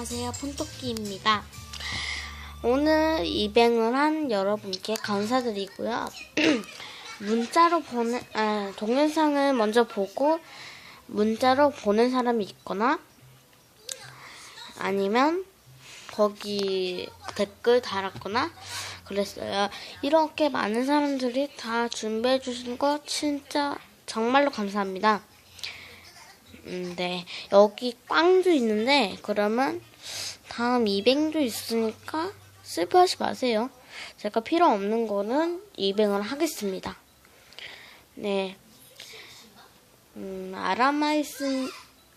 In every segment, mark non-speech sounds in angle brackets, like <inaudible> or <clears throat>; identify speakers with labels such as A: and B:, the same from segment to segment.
A: 안녕하세요. 폰토끼입니다. 오늘 입행을 한 여러분께 감사드리고요. <clears throat> 문자로 보내 아, 동영상을 먼저 보고 문자로 보낸 사람이 있거나 아니면 거기 댓글 달았거나 그랬어요. 이렇게 많은 사람들이 다 준비해 주신 거 진짜 정말로 감사합니다 음, 네. 여기 꽝도 있는데, 그러면 다음 200도 있으니까 슬퍼하지 마세요. 제가 필요 없는 거는 200을 하겠습니다. 네. 음, 아라마이스,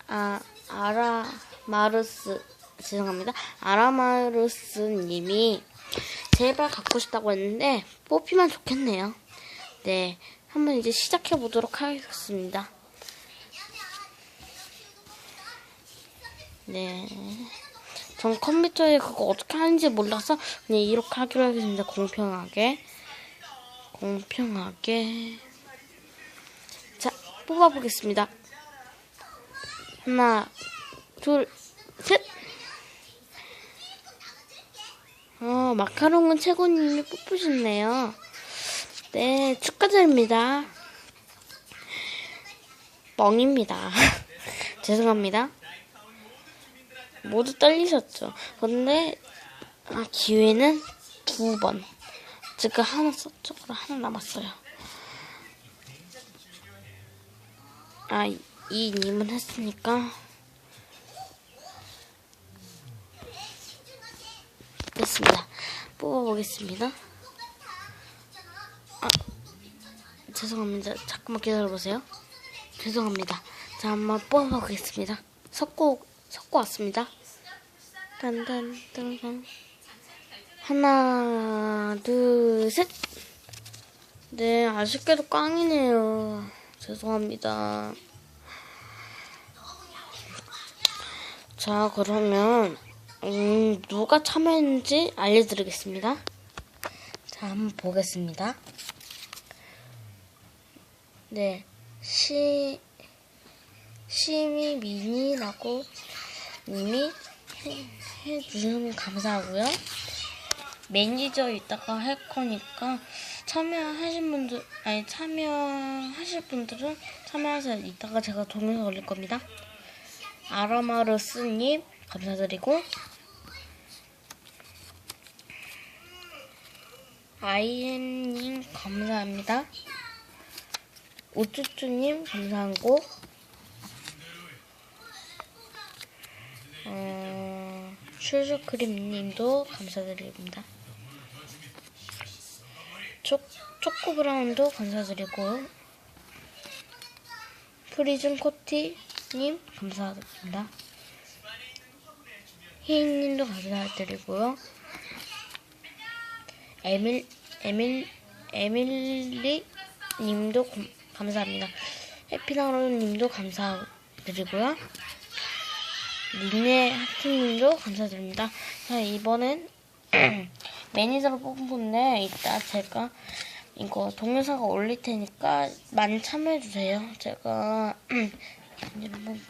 A: 아, 아라마르스, 죄송합니다. 아라마르스 님이 제발 갖고 싶다고 했는데, 뽑히면 좋겠네요. 네. 한번 이제 시작해 보도록 하겠습니다. 네. 전 컴퓨터에 그거 어떻게 하는지 몰라서 그냥 이렇게 하기로 하겠습니다. 공평하게. 공평하게. 자, 뽑아보겠습니다. 하나, 둘, 셋! 어, 마카롱은 최고님이 뽑으셨네요. 네, 축하드립니다. 뻥입니다. <laughs> 죄송합니다. 모두 떨리셨죠. 근데 아, 기회는 두 번. 지금 하나 썼죠. 그럼 하나 남았어요. 아, 이- 이 님은 했으니까 됐습니다. 뽑아보겠습니다. 아, 죄송합니다. 잠깐만 기다려보세요. 죄송합니다. 자, 한번 뽑아보겠습니다. 섞고, 섞고 왔습니다. 딴딴딴딴. 하나, 둘, 셋! 네, 아쉽게도 꽝이네요. 죄송합니다. 자, 그러면, 음, 누가 참여했는지 알려드리겠습니다. 자, 한번 보겠습니다. 네, 시, 시미 미니라고 님이 해, 해주시면 감사하고요. 매니저 이따가 할 거니까 참여하신 분들, 아니, 참여하실 분들은 참여하세요. 이따가 제가 동영상 올릴 겁니다. 아라마르스님, 감사드리고, 아이엠님, 감사합니다. 우쭈쭈님 감사하고 어, 슈즈크림님도 감사드립니다. 초, 초코브라운도 감사드리고 프리즘 코티님 감사드립니다. 희인님도 감사드리고요. 에밀 에밀 에밀리 님도 고- 감사합니다. 해피나로 님도 감사드리고요. 린네 하트님도 감사드립니다. 자, 이번엔 <clears throat> 매니저로 뽑은 건데, 이따 제가 이거 동영상을 올릴 테니까 많이 참여해주세요. 제가, <clears throat> 한번